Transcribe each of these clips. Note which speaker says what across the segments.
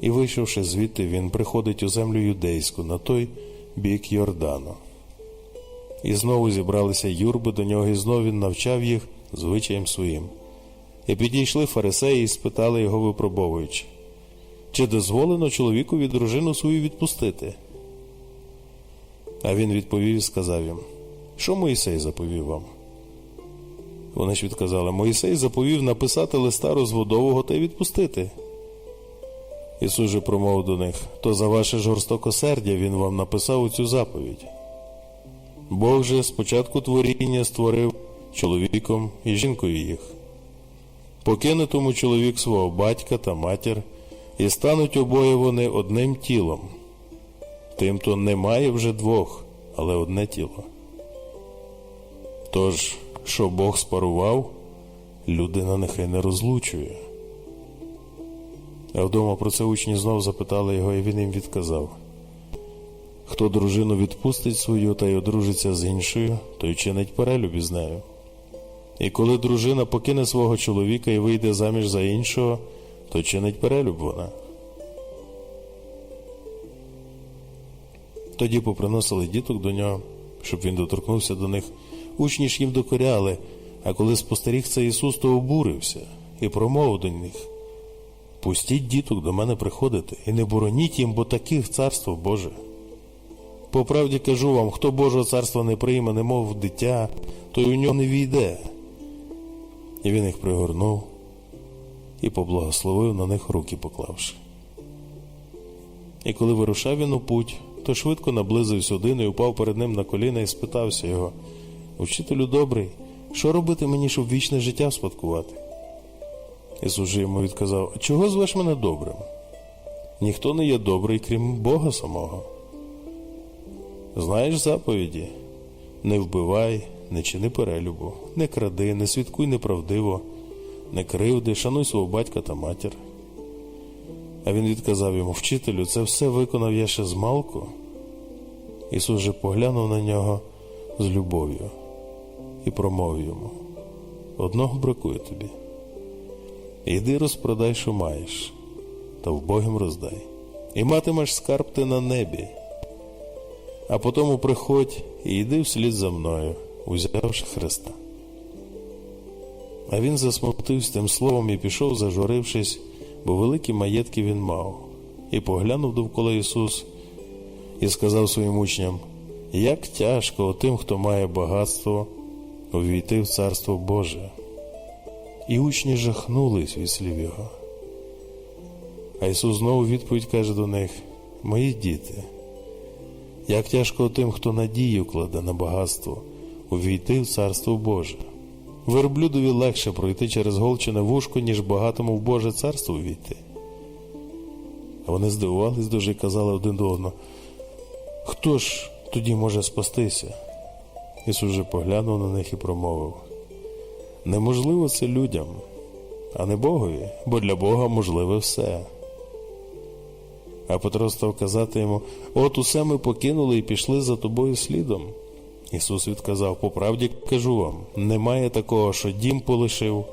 Speaker 1: І, вийшовши звідти, він приходить у землю юдейську на той бік Йордану. І знову зібралися юрби до нього, і знову він навчав їх звичаєм своїм. І підійшли фарисеї і спитали його, випробовуючи, чи дозволено чоловікові дружину свою відпустити? А він відповів і сказав їм, що Моїсей заповів вам? Вони ж відказали, Моїсей заповів написати листа розводового та й відпустити. Ісус же промовив до них, то за ваше жорстокосердя він вам написав цю заповідь. Бог же спочатку творіння створив чоловіком і жінкою їх. Покине тому чоловік свого батька та матір, і стануть обоє вони одним тілом. Тимто немає вже двох, але одне тіло. Тож, що Бог спарував, людина нехай не розлучує. Вдома про це учні знов запитали його, і він їм відказав. Хто дружину відпустить свою та й одружиться з іншою, той чинить перелюб із нею. І коли дружина покине свого чоловіка і вийде заміж за іншого, то чинить перелюб вона. Тоді поприносили діток до нього, щоб він доторкнувся до них. Учні ж їм докоряли, а коли спостеріг це Ісус, то обурився і промовив до них. Пустіть діток до мене приходити, і не бороніть їм, бо таких царство Боже. По правді кажу вам, хто Божого царства не прийме, немов дитя, той у нього не війде. І він їх пригорнув і поблагословив на них руки поклавши. І коли вирушав він у путь, то швидко наблизився один і упав перед ним на коліна і спитався його Учителю добрий, що робити мені, щоб вічне життя спадкувати? Ісус йому відказав, чого звеш мене добрим? Ніхто не є добрий, крім Бога самого. Знаєш заповіді не вбивай, не чини перелюбу, не кради, не свідкуй неправдиво, не кривди, шануй свого батька та матір. А він відказав йому, вчителю, це все виконав я ще з малку. Ісус же поглянув на нього з любов'ю і промовив йому: одного бракує тобі. Іди розпродай, що маєш, та вбогим роздай, і матимеш скарб ти на небі. А потому приходь і йди вслід за мною, узявши Христа. А він засмутився тим словом і пішов, зажурившись, бо великі маєтки він мав, і поглянув довкола Ісус і сказав своїм учням, як тяжко тим, хто має багатство, увійти в Царство Боже. І учні жахнулись від слів його. А Ісус знову відповідь каже до них: Мої діти, як тяжко тим, хто надію кладе на багатство, увійти в Царство Боже. Верблюдові легше пройти через голчене вушко, ніж багатому в Боже царство увійти. Вони здивувались дуже і казали один до одного, хто ж тоді може спастися? Ісус же поглянув на них і промовив. Неможливо це людям, а не Богові, бо для Бога можливе все. А Петро став казати йому: От усе ми покинули і пішли за тобою слідом. Ісус відказав: По правді кажу вам, немає такого, що дім полишив,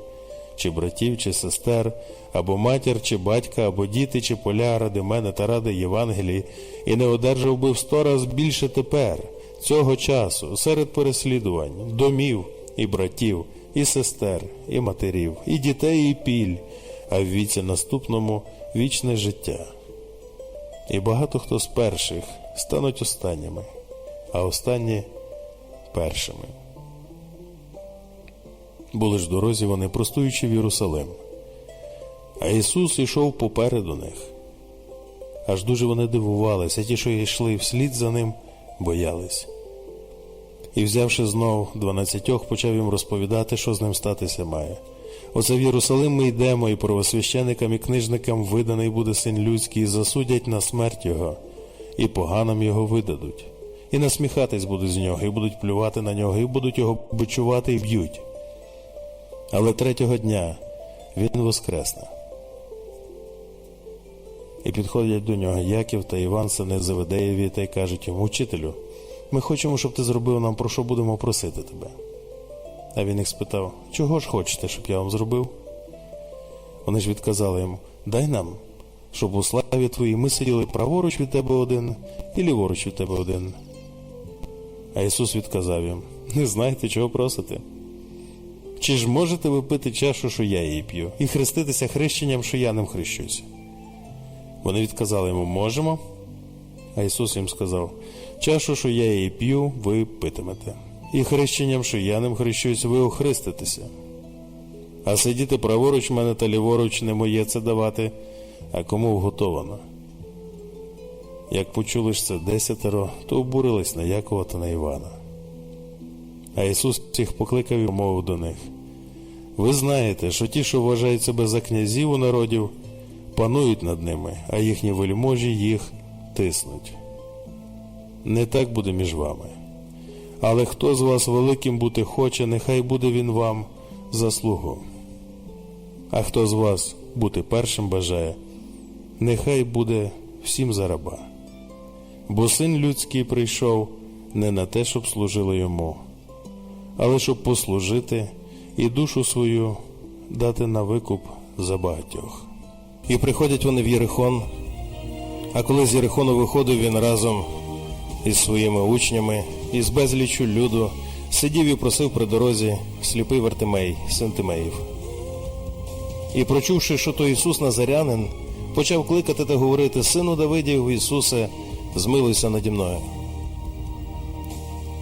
Speaker 1: чи братів, чи сестер, або матір, чи батька, або діти, чи поля ради мене та ради Євангелії, і не одержав би в сто раз більше тепер, цього часу, серед переслідувань, домів і братів і сестер, і матерів, і дітей, і піль, а в віці наступному вічне життя. І багато хто з перших стануть останніми, а останні першими. Були ж дорозі вони, простуючи в Єрусалим. А Ісус йшов попереду них. Аж дуже вони дивувалися, ті, що йшли вслід за ним, боялись. І, взявши знов дванадцятьох, почав їм розповідати, що з ним статися має. Оце в Єрусалим ми йдемо, і правосвященикам і книжникам виданий буде син людський, і засудять на смерть його, і поганам його видадуть, і насміхатись будуть з нього, і будуть плювати на нього, і будуть його бичувати і б'ють. Але третього дня він воскресне. І підходять до нього Яків та Іван, сини Заведеєві, та й кажуть йому, учителю. Ми хочемо, щоб ти зробив нам, про що будемо просити тебе. А він їх спитав, чого ж хочете, щоб я вам зробив? Вони ж відказали йому, дай нам щоб у славі твоїй ми сиділи праворуч від тебе один і ліворуч від тебе один. А Ісус відказав їм: Не знаєте, чого просите? Чи ж можете ви пити чашу, що я її п'ю, і хреститися хрещенням, що я ним хрещуся? Вони відказали йому, можемо. А Ісус їм сказав: Чашу, що я її п'ю, ви питимете, і хрещенням, що я ним хрещусь, ви охреститеся. А сидіти праворуч мене та ліворуч не моє це давати, а кому вготовано. Як почули ж це десятеро, то обурились на Якова та на Івана. А Ісус всіх покликав і мовив до них: Ви знаєте, що ті, що вважають себе за князів у народів, панують над ними, а їхні вельможі їх тиснуть. Не так буде між вами. Але хто з вас великим бути хоче, нехай буде він вам за слугу. А хто з вас бути першим бажає, нехай буде всім за раба. Бо син людський прийшов не на те, щоб служили йому, але щоб послужити і душу свою дати на викуп за багатьох. І приходять вони в Єрихон, а коли з Єрихону виходив він разом із своїми учнями, і з безліччю люду, сидів і просив при дорозі сліпий Вартимей, син Тимеїв. І прочувши, що то Ісус Назарянин, почав кликати та говорити: Сину Давидів, Ісусе, змилуйся наді мною.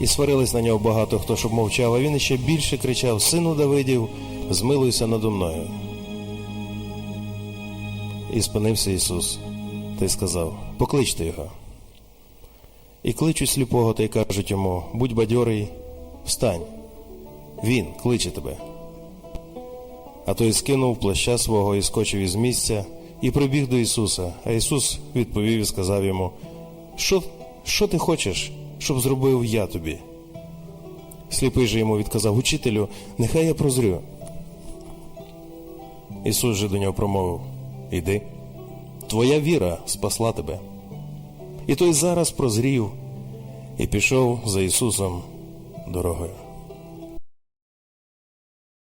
Speaker 1: І сварились на нього багато хто, щоб мовчав, а він іще більше кричав: Сину Давидів, змилуйся надо мною. І спинився Ісус, та й сказав: Покличте його. І кличуть сліпого та й кажуть йому: будь бадьорий, встань. Він кличе тебе. А той скинув плаща свого і скочив із місця і прибіг до Ісуса. А Ісус відповів і сказав йому: Що, що ти хочеш, щоб зробив я тобі? Сліпий же йому відказав: Учителю, нехай я прозрю. Ісус же до нього промовив: Іди, твоя віра спасла тебе. І той зараз прозрів і пішов за Ісусом дорогою.